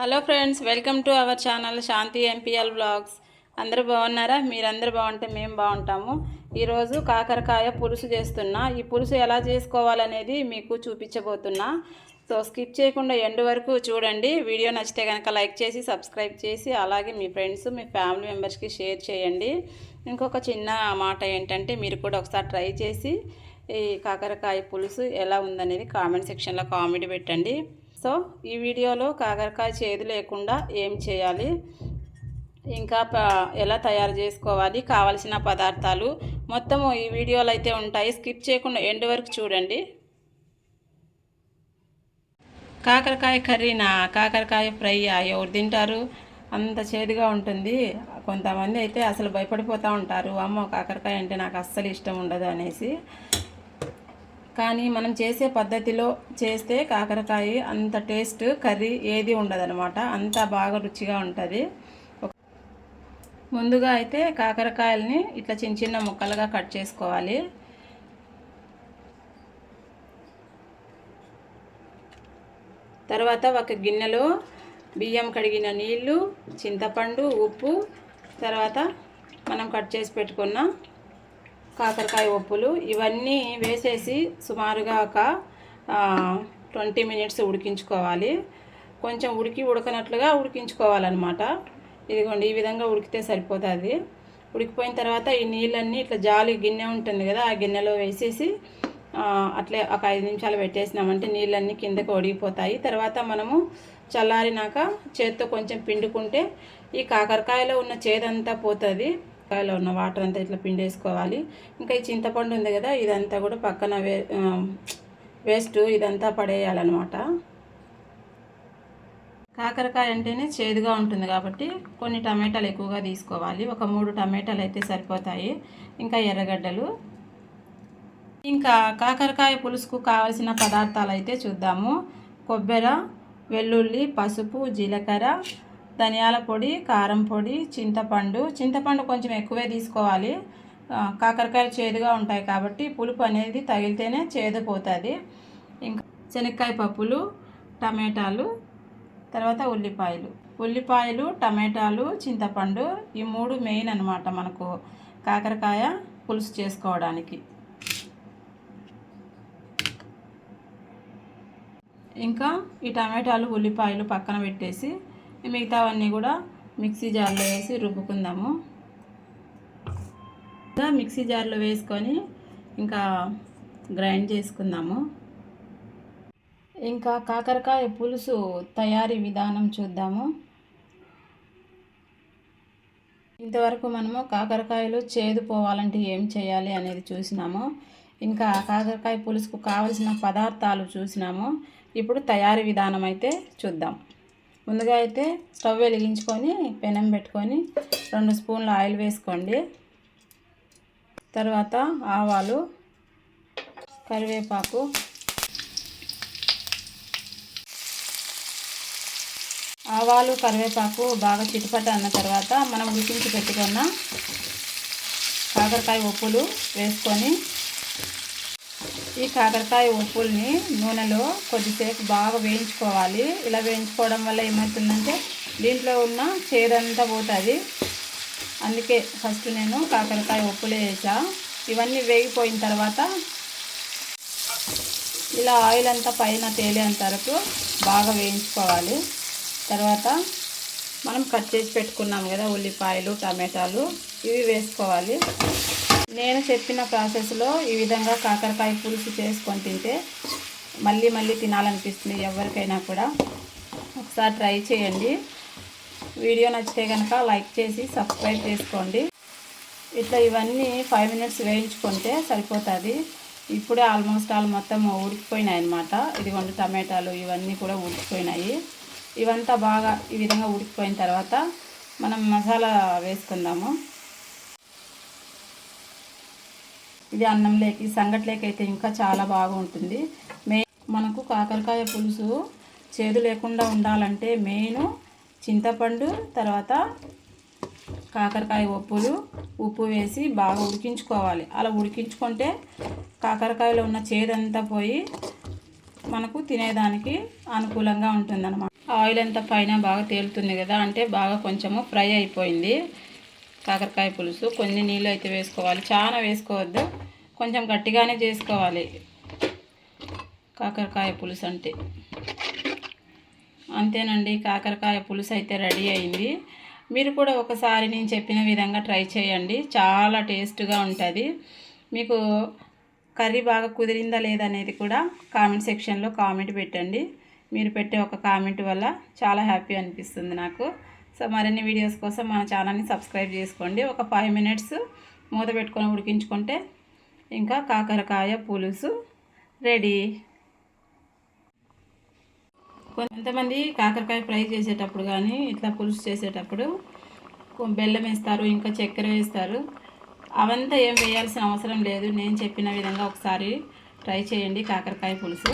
Hello friends welcome to our channel Shanti MPL blogs. అందరూ బాగున్నారా? మీరందరూ బాగుంటే మేము బాగుంటాము. ఈరోజు కాకరకాయ పులుసు చేస్తున్నా. ఈ పులుసు ఎలా చేసుకోవాలనేది మీకు చూపించబోతున్నా. సో స్కిప్ చేయకుండా ఎండ్ వరకు చూడండి. వీడియో నచ్చితే కనుక లైక్ చేసి సబ్స్క్రైబ్ చేసి అలాగే మీ ఫ్రెండ్స్ మీ ఫ్యామిలీ మెంబర్స్కి షేర్ చేయండి. ఇంకొక చిన్న మాట ఏంటంటే మీరు కూడా ఒకసారి ట్రై చేసి ఈ కాకరకాయ పులుసు ఎలా ఉందనేది కామెంట్ సెక్షన్లో కామెంట్ పెట్టండి. సో ఈ వీడియోలో కాకరకాయ చేదు లేకుండా ఏం చేయాలి? ఇంకా ప- ఎలా తయారు చేసుకోవాలి? కావలసిన పదార్థాలు మొత్తము ఈ వీడియోలు అయితే ఉంటాయి. స్కిప్ చేయకుండా ఎండ్ వరకు చూడండి. కాకరకాయ కర్రీనా? కాకరకాయ ఫ్రై ఎవరు తింటారు? అంత చేదుగా ఉంటుంది. కొంతమంది అయితే అసలు భయపడిపోతూ ఉంటారు. అమ్మో కాకరకాయ అంటే నాకు అస్సలు ఇష్టం ఉండదు అనేసి. కానీ మనం చేసే పద్ధతిలో చేస్తే కాకరకాయ అంత టేస్ట్ కర్రీ ఏది ఉండదనమాట అంత బాగా రుచిగా ఉంటుంది. ముందుగా అయితే కాకరకాయలని ఇట్లా చిన్న చిన్న ముక్కలుగా కట్ చేసుకోవాలి. తర్వాత ఒక గిన్నెలో బియ్యం కడిగిన నీళ్ళు చింతపండు ఉప్పు తర్వాత మనం కట్ చేసి పెట్టుకున్న కాకరకాయ ఉప్పులు ఇవన్నీ వేసేసి సుమారుగా ఒక ట్వంటీ మినిట్స్ ఉడికించుకోవాలి. కొంచెం ఉడికి ఉడకనట్లుగా ఉడికించుకోవాలన్నమాట. ఇదిగోండి ఈ విధంగా ఉడికితే సరిపోతుంది. ఉడికిపోయిన తర్వాత ఈ నీళ్ళన్నీ ఇట్లా జాలి గిన్నె ఉంటుంది కదా ఆ గిన్నెలో వేసేసి అట్లే ఒక ఐదు నిమిషాలు పెట్టేసినామంటే నీళ్ళన్నీ కిందకి ఒడిగిపోతాయి. తర్వాత మనము చల్లారినాక చేత్తో కొంచెం పిండుకుంటే ఈ కాకరకాయలో ఉన్న చేదంతా పోతుంది. కాయలో ఉన్న వాటర్ అంతా ఇట్లా పిండేసుకోవాలి. ఇంకా ఈ చింతపండు ఉంది కదా ఇదంతా కూడా పక్కన వే వేస్ట్ ఇదంతా పడేయాలన్నమాట. కాకరకాయ అంటేనే చేదుగా ఉంటుంది కాబట్టి కొన్ని టమాటాలు ఎక్కువగా తీసుకోవాలి. ఒక మూడు టమాటాలు అయితే సరిపోతాయి. ఇంకా ఎర్రగడ్డలు. ఇంకా కాకరకాయ పులుసుకు కావలసిన పదార్థాలు అయితే చూద్దాము. కొబ్బరి వెల్లుల్లి పసుపు జీలకర్ర ధనియాల పొడి కారం పొడి చింతపండు. చింతపండు కొంచెం ఎక్కువే తీసుకోవాలి. కాకరకాయలు చేదుగా ఉంటాయి కాబట్టి పులుపు అనేది తగిలితేనే చేదు పోతుంది ఇంకా శనక్కాయ పప్పులు టమాటాలు తర్వాత ఉల్లిపాయలు. ఉల్లిపాయలు టమాటాలు చింతపండు ఈ మూడు మెయిన్ అన్నమాట మనకు కాకరకాయ పులుసు చేసుకోవడానికి. ఇంకా ఈ టమాటాలు ఉల్లిపాయలు పక్కన పెట్టేసి మిగతావన్నీ కూడా మిక్సీ జార్లో వేసి రుబ్బుకుందాము. ఇంకా మిక్సీ జార్లో వేసుకొని ఇంకా గ్రైండ్ చేసుకుందాము. ఇంకా కాకరకాయ పులుసు తయారీ విధానం చూద్దాము. ఇంతవరకు మనము కాకరకాయలు చేదు పోవాలంటే ఏం చేయాలి అనేది చూసినాము. ఇంకా కాకరకాయ పులుసుకు కావలసిన పదార్థాలు చూసినాము. ఇప్పుడు తయారీ విధానం అయితే చూద్దాం. ముందుగా అయితే స్టవ్ వెలిగించుకొని పెనం పెట్టుకొని రెండు స్పూన్ల ఆయిల్ వేసుకోండి. తర్వాత ఆవాలు కరివేపాకు. ఆవాలు కరివేపాకు బాగా చిటిపట అన్న తర్వాత మనం ఉడికించి పెట్టుకున్న కాకరకాయ ఉప్పులు వేసుకొని ఈ కాకరకాయ ఉప్పుల్ని నూనెలో కొద్దిసేపు బాగా వేయించుకోవాలి. ఇలా వేయించుకోవడం వల్ల ఏమవుతుందంటే దీంట్లో ఉన్న చేదంతా పోతుంది. అందుకే ఫస్ట్ నేను కాకరకాయ ఉప్పులే వేసా. ఇవన్నీ వేగిపోయిన తర్వాత ఇలా ఆయిల్ అంతా పైన తేలేంత వరకు బాగా వేయించుకోవాలి. తర్వాత మనం కట్ చేసి పెట్టుకున్నాం కదా ఉల్లిపాయలు టమాటాలు ఇవి వేసుకోవాలి. నేను చెప్పిన ప్రాసెస్లో ఈ విధంగా కాకరకాయ పులుసు చేసుకొని తింటే మళ్ళీ మళ్ళీ తినాలనిపిస్తుంది ఎవరికైనా కూడా. ఒకసారి ట్రై చేయండి. వీడియో నచ్చితే కనుక లైక్ చేసి సబ్స్క్రైబ్ చేసుకోండి. ఇట్లా ఇవన్నీ ఫైవ్ మినిట్స్ వేయించుకుంటే సరిపోతుంది. ఇప్పుడే ఆల్మోస్ట్ ఆల్ మొత్తం ఉడికిపోయినాయి అనమాట ఇదిగోండి టమాటాలు ఇవన్నీ కూడా ఉడికిపోయినాయి. ఇవంతా బాగా ఈ విధంగా ఉడికిపోయిన తర్వాత మనం మసాలా వేసుకుందాము. ఇది అన్నం లేక్ ఈ సంగట్లోకి అయితే ఇంకా చాలా బాగుంటుంది. మే మనకు కాకరకాయ పులుసు చేదు లేకుండా ఉండాలంటే మెయిన్ చింతపండు తర్వాత కాకరకాయ ఉప్పులు ఉప్పు వేసి బాగా ఉడికించుకోవాలి. అలా ఉడికించుకుంటే కాకరకాయలో ఉన్న చేదంతా పోయి మనకు తినేదానికి అనుకూలంగా ఉంటుందన్నమాట. ఆయిల్ అంతా పైన బాగా తేలుతుంది కదా అంటే బాగా కొంచెము ఫ్రై అయిపోయింది. కాకరకాయ పులుసు. కొన్ని నీళ్ళు అయితే వేసుకోవాలి. చాలా వేసుకోవద్దు. కొంచెం గట్టిగానే చేసుకోవాలి. కాకరకాయ పులుసు అంటే. అంతేనండి. కాకరకాయ పులుసు అయితే రెడీ అయింది. మీరు కూడా ఒకసారి నేను చెప్పిన విధంగా ట్రై చేయండి. చాలా టేస్ట్గా ఉంటుంది. మీకు కర్రీ బాగా కుదిరిందా లేదా అనేది కూడా కామెంట్ సెక్షన్లో కామెంట్ పెట్టండి. మీరు పెట్టే ఒక కామెంట్ వల్ల చాలా హ్యాపీ అనిపిస్తుంది నాకు. సో మరిన్ని వీడియోస్ కోసం మన ఛానల్ని సబ్స్క్రైబ్ చేసుకోండి. ఒక ఫైవ్ మినిట్స్ మూత పెట్టుకొని ఉడికించుకుంటే ఇంకా కాకరకాయ పులుసు రెడీ. కొంతమంది కాకరకాయ ఫ్రై చేసేటప్పుడు కానీ ఇట్లా పులుసు చేసేటప్పుడు బెల్లం వేస్తారు ఇంకా చక్కెర వేస్తారు. అవంతా ఏం వేయాల్సిన అవసరం లేదు. నేను చెప్పిన విధంగా ఒకసారి ట్రై చేయండి కాకరకాయ పులుసు.